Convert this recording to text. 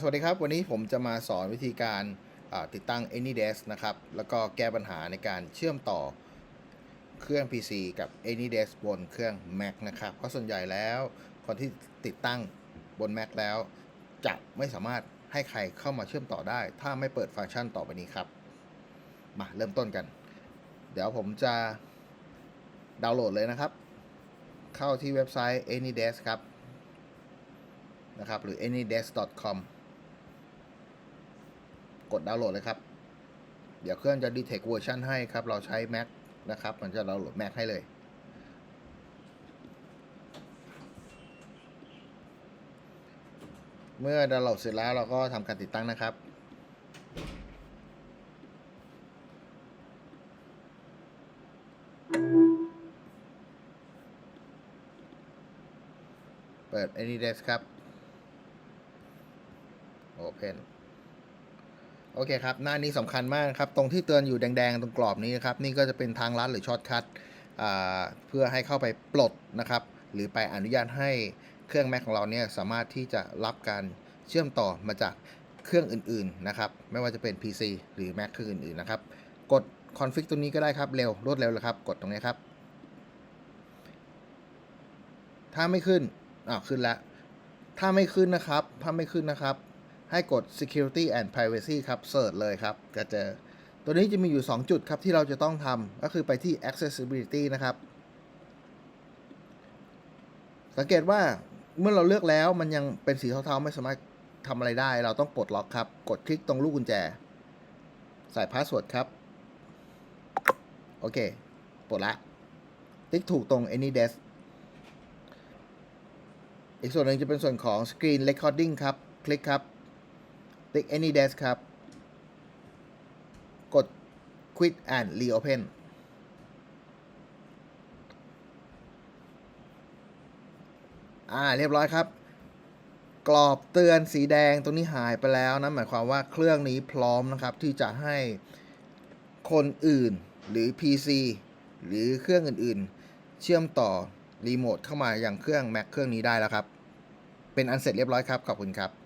สวัสดีครับ วันนี้ผมจะมาสอนวิธีการติดตั้ง AnyDesk นะครับ แล้วก็แก้ปัญหาในการเชื่อมต่อเครื่อง PC กับ AnyDesk บนเครื่อง Mac นะครับ เพราะส่วนใหญ่แล้วคนที่ติดตั้งบน Mac แล้ว จะไม่สามารถให้ใครเข้ามาเชื่อมต่อได้ ถ้าไม่เปิดฟังก์ชันต่อไปนี้ครับ มาเริ่มต้นกัน เดี๋ยวผมจะดาวน์โหลดเลยนะครับ เข้าที่เว็บไซต์ AnyDesk ครับนะครับหรือ anydesk.com กดดาวน์โหลดเลยครับ เดี๋ยวเครื่องจะ detect เวอร์ชันให้ครับ เราใช้ Mac นะครับ มันจะดาวน์โหลด Mac ให้เลยเมื่อดาวน์โหลดเสร็จแล้วเราก็ทำการติดตั้งนะครับ เปิด AnyDesk ครับ Open โอเคครับ หน้านี้สำคัญมากครับ ตรงที่เตือนอยู่แดงๆ ตรงกรอบนี้นะครับ นี่ก็จะเป็นทางลัดหรือช็อตคัทเพื่อให้เข้าไปปลดนะครับ หรือไปอนุญาตให้เครื่อง Mac ของเราเนี่ยสามารถที่จะรับการเชื่อมต่อมาจากเครื่องอื่นๆนะครับ ไม่ว่าจะเป็น PC หรือ Mac เครื่องอื่นๆนะครับ กด config ตรงนี้ก็ได้ครับ เร็ว รวดเร็วเลยครับ กดตรงนี้ครับ ถ้าไม่ขึ้นอ้าวขึ้นแล้ว ถ้าไม่ขึ้นนะครับ ถ้าไม่ขึ้นนะครับ ให้กด security and privacy ครับเสิร์ชเลยครับจะเจอ ตัวนี้จะมีอยู่ 2 จุดครับที่เราจะต้องทำก็คือไปที่ accessibility นะครับ สังเกตว่าเมื่อเราเลือกแล้วมันยังเป็นสีเทาๆ ไม่สามารถทำอะไรได้ เราต้องปลดล็อกครับ กดคลิกตรงลูกกุญแจ ใส่พาสเวิร์ดครับ โอเค ปลดละ ติ๊กถูกตรง AnyDesk อีกส่วนหนึ่งจะเป็นส่วนของ Screen Recording ครับ คลิกครับ ติ๊ก AnyDesk ครับ กด Quit and Reopen อ่า เรียบร้อยครับ กรอบเตือนสีแดงตรงนี้หายไปแล้วนะ หมายความว่าเครื่องนี้พร้อมนะครับ ที่จะให้คนอื่นหรือ PC หรือเครื่องอื่นๆ เชื่อมต่อรีโมทเข้ามาอย่างเครื่อง Mac เครื่องนี้ได้แล้วครับ เป็นอันเสร็จเรียบร้อยครับ ขอบคุณครับ